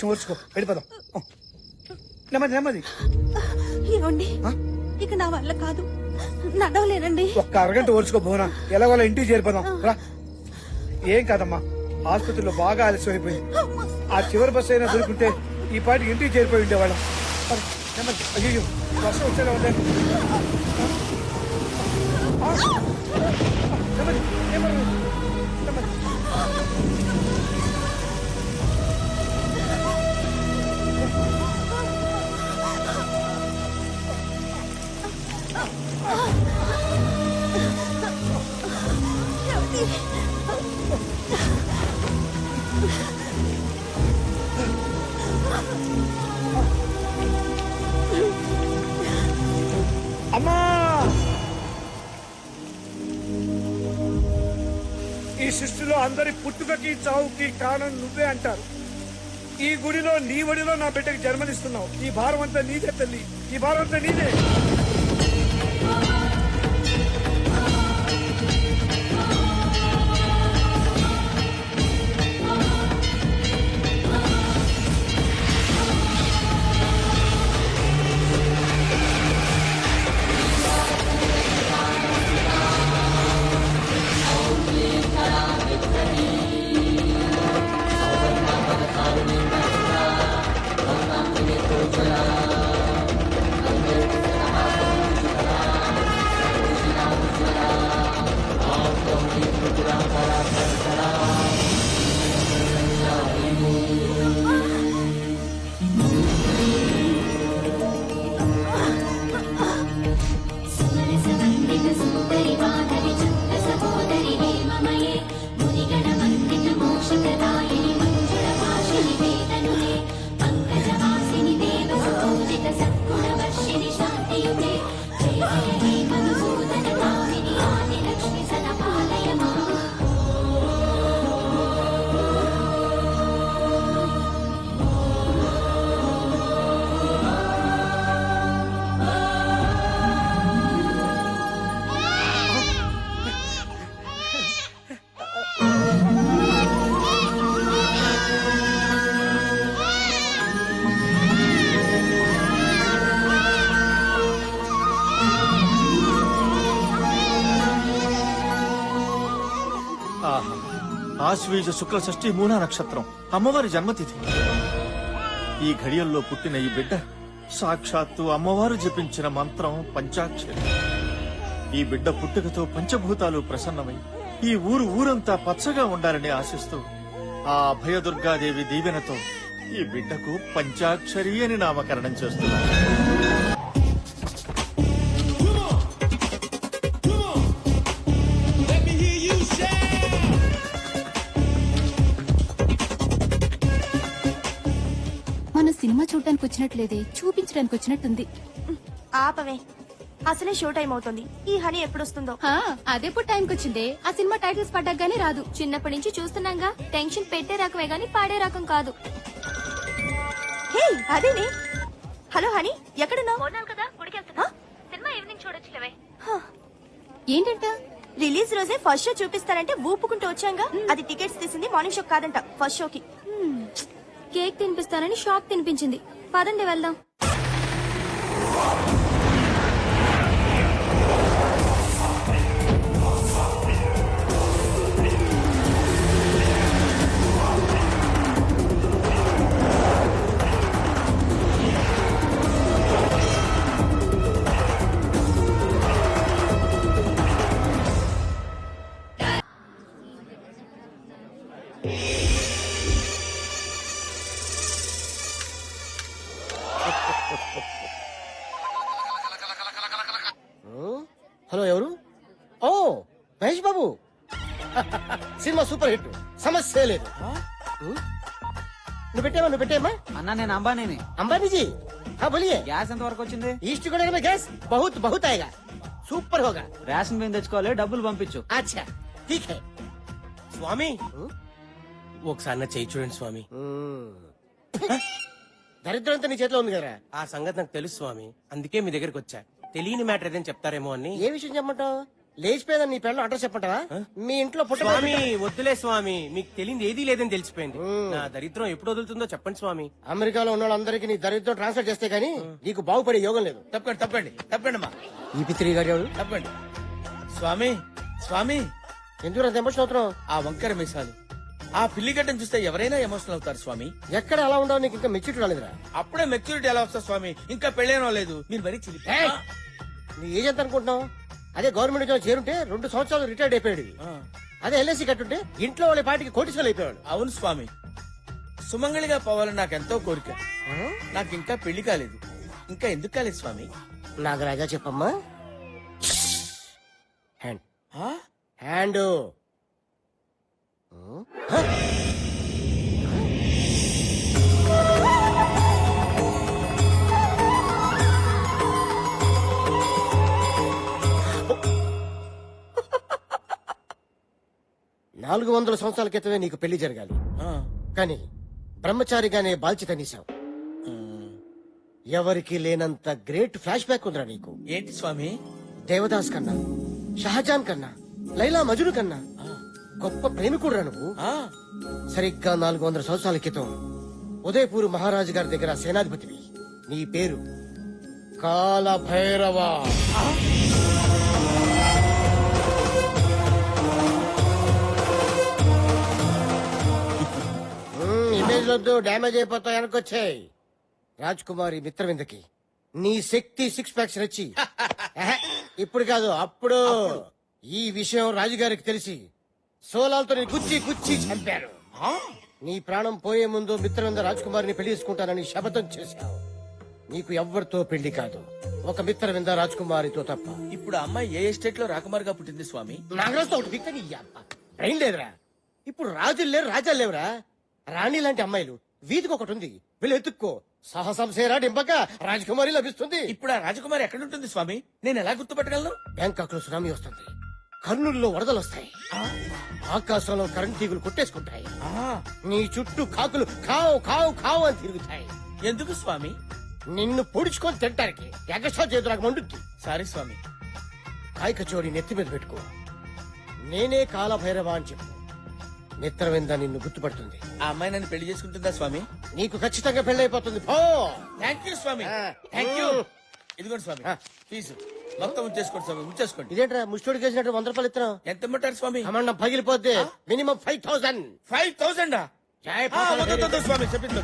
కొంచెం ఓర్చుకో వెళ్ళిపోదాం. నెమ్మది నెమ్మది. ఏమండి ఇక నా వల్ల కాదు. నడవలేనండి. ఒక్క అరగంట ఓర్చుకో భువన ఎలాగోలా ఇంటికి చేరిపోదాం. రా. ఏం కాదమ్మా. ఆసుపత్రిలో బాగా ఆలస్యం అయిపోయింది. ఆ చివరి బస్సు అయినా దొరుకుంటే ఈ పాటికి ఇంటికి చేరిపోయి ఉండేవాళ్ళం. అయ్యో వర్షం వచ్చేలా. నెమ్మది, నెమ్మది, అమ్మా! ఈ సృష్టిలో అందరి పుట్టుకకి చావుకి కారణం నువ్వే అంటారు. ఈ గుడిలో నీ ఒడిలో నా బిడ్డకు జన్మనిస్తున్నావు. ఈ భారం అంతా నీదే తల్లి. ఈ భారం అంతా నీదే. ఆశ్వీజ శుక్ల షష్ఠి మూలా నక్షత్రం. అమ్మవారి జన్మతిథి. ఈ ఘడియల్లో పుట్టిన ఈ బిడ్డ సాక్షాత్తు అమ్మవారు జపించిన మంత్రం పంచాక్షరి. ఈ బిడ్డ పుట్టుకతో పంచభూతాలు ప్రసన్నమై ఈ ఊరు ఊరంతా పచ్చగా ఉండాలని ఆశిస్తూ ఆ అభయదుర్గాదేవి దీవెనతో ఈ బిడ్డకు పంచాక్షరి అని నామకరణం చేస్తున్నారు. చూడడానికి వచ్చినట్లేదే చూపించడానికి వచ్చినట్టుంది. ఆపవే. అసలే షో టైం అవుతుంది. ఈ హనీ ఎప్పుడొస్తుందో? హా, అదెప్పుడు టైంకి వచ్చిందే. ఆ సినిమా టైటిల్స్ పడ్డాక గానీ రాదు. చిన్నప్పటి నుంచి చూస్తున్నాగా. టెన్షన్ పెట్టే రకమే గాని పాడే రకం కాదు. హే అదేనే. హలో హనీ ఎక్కడున్నావు? కదా గుడికి వెళ్తున్నా సినిమా ఈవినింగ్ చూడొచ్చులేవే ఏంటంట? రిలీజ్ రోజే ఫస్ట్ షో చూపిస్తారంటే ఊపుకుంటూ వచ్చాంగా. అది టికెట్స్ తీసింది మార్నింగ్ షో కాదంట ఫస్ట్ షోకి. కేక్ తినిపిస్తానని షాక్ తినిపించింది పదండి వెళ్దాం Yeah. సూపర్ హిట్ సమస్య లేదు నువ్వు పెట్టావా నువ్వు పెట్టావా అన్నా నేను అంబానీని అంబానీజీ हाँ बोलिए గ్యాస్ ఎంత వరకు వచ్చింది ईस्ट गोदावरी में गैस बहुत बहुत आएगा సూపర్ होगा రేషన్ బియ్యం తెచ్చుకోవాలి డబ్బులు పంపించు अच्छा ठीक है స్వామి ఒకసారి నా చేయి చూడండి స్వామి దరిద్రం అంతా నీ చేతిలో ఉంది కదా ఆ సంగతి నాకు తెలుసు స్వామి అందుకే మీ దగ్గరికి వచ్చా తెలియని మ్యాటర్ ఏదైనా చెప్తారేమో అని ఏ విషయం చెప్పమంటావు లేచిపోయిందని నీ పెళ్ళం అడ్రస్ చెప్పంటావా మీ ఇంట్లో పుట్ట స్వామి వద్దులే స్వామి. మీకు తెలియదు ఏదీ లేదని తెలిసిపోయింది. నా దరిద్రం ఎప్పుడు వదులుతుందో చెప్పండి స్వామి. అమెరికాలో ఉన్న వాళ్ళందరికీ నీ దరిద్రం ట్రాన్స్ఫర్ చేస్తే గానీ నీకు బాగుపడే యోగం లేదు. తప్పండి తప్పండి తప్పండి అమ్మా ఈ పిత్రి గారు ఎవరు? తప్పండి స్వామి స్వామి. ఎందుకు అంత ఎమోషన్ అవుతున్నావు? ఆ వంకర మీసాలు. ఆ పిల్లిగడ్డను చూస్తే ఎవరైనా ఎమోషనల్ అవుతారు స్వామి. ఎక్కడ అలా ఉండవు నీకు ఇంకా మెచ్యూరిటీ రాలేదురా. అప్పుడే మెచ్యూరిటీ ఎలా వస్తా స్వామి? ఇంకా పెళ్ళేనో లేదు మీరు మరీ ఏయ్! నీ ఏజ్ ఎంత అనుకుంటున్నావు? అదే గవర్నమెంట్ ఉద్యోగం చేరుంటే రెండు సంవత్సరాలు రిటైర్డ్ అయిపోయాడు అదే ఎల్ఐసి కట్టుంటే ఇంట్లో వాళ్ళ పాటికి కోటీసులు అయిపోయాడు అవును స్వామి. సుమంగళిగా పోవాలని నాకు ఎంతో కోరిక. నాకు ఇంకా పెళ్ళి కాలేదు. ఇంకా ఎందుకు కాలేదు స్వామి? నాగరాజా చెప్పమ్మా. హ్యాండ్? హ్యాండ్ నాలుగు వందల సంవత్సరాల క్రితమే నీకు పెళ్ళి జరగాలి. కానీ బ్రహ్మచారిగానే బాల్చిత నీసావు ఎవరికి లేనంత గ్రేట్ ఫ్లాష్ బ్యాక్ ఉందిరా నీకు. ఏంటి స్వామి? దేవదాస్ కన్నా షహజాన్ కన్నా లైలా మజును కన్నా గొప్ప ప్రేమికుడురా నువ్వు. ఆ, సరిగ్గా నాలుగు వందల సంవత్సరాల క్రితం ఉదయపూర్ మహారాజు గారి దగ్గర సేనాధిపతివి. నీ పేరు కాల భైరవ వద్దు డ్యామేజ్ అయిపోతాయి అనుకొచ్చాయి. రాజ్ కుమారి మిత్రవిందకి నీ శక్తి సిక్స్ ప్యాక్స్ నచ్చి ఇప్పుడు కాదు అప్పుడు ఈ విషయం రాజుగారికి తెలిసి సోలాలతో నీ గుచ్చి గుచ్చి చంపారు. నీ ప్రాణం పోయే ముందు మిత్రవింద రాజ్ కుమార్ని పెళ్ళి చేసుకుంటానని శపథం చేశావు. నీకు ఎవ్వరితో పెళ్ళి కాదు ఒక మిత్రవింద రాజ్ కుమారితో తప్ప. ఇప్పుడు ఆ అమ్మాయి ఏ ఎస్టేట్లో రాకుమారిగా పుట్టింది స్వామి? నాగరాజుతో ఒకటి దిక్కు నీ అబ్బ. ట్రైన్ లేదురా. ఇప్పుడు రాజులు లేరు రాజాలు లేవురా. రాణి లాంటి అమ్మాయిలు. వీధికి ఒకటి ఉంది. వీళ్ళు ఎత్తుక్కో సాహసం సేరా డింపక రాజకుమారి లభిస్తుంది. ఇప్పుడు ఆ రాజకుమారి ఎక్కడ ఉంటుంది స్వామి? నేను ఎలా గుర్తుపట్టగలను? బ్యాంకాక్లో సునామీ వస్తుంది. కర్నూలులో వరదలు వస్తాయి. ఆకాశంలో కరెంట్ తీగులు కొట్టేసుకుంటాయి. నీ చుట్టూ కాకులు కావు కావు కావు అని తిరుగుతాయి. ఎందుకు స్వామి? నిన్ను పొడుచుకొని తింటానికి ఎగస్ట్రా చేతులకు మండుద్ది. సారీ స్వామి. కాయక చోడి నెత్తి మీద పెట్టుకో. నేనే కాలభైరవ అని చెప్పు. మిత్రవింద నిన్ను గుర్తుపడుతుంది. ఆ అమ్మాయి నన్ను పెళ్ళి చేసుకుంటుందా స్వామి? నీకు ఖచ్చితంగా పెళ్ళైపోతుంది. పో! థ్యాంక్ యూ స్వామి. థ్యాంక్ యూ ఇదిగోండి స్వామి. ఫీజు మొత్తం ఉంచేసుకోండి స్వామి ఉంచేసుకోండి. ఇదేంట్రా ముష్టోడికి వేసినట్టు వంద రూపాయలు ఇస్తున్నావు ఎంత ఇమ్మంటారు స్వామి? కమండం పగిలిపోద్ది. Minimum five thousand five thousand స్వామి చెప్పింది.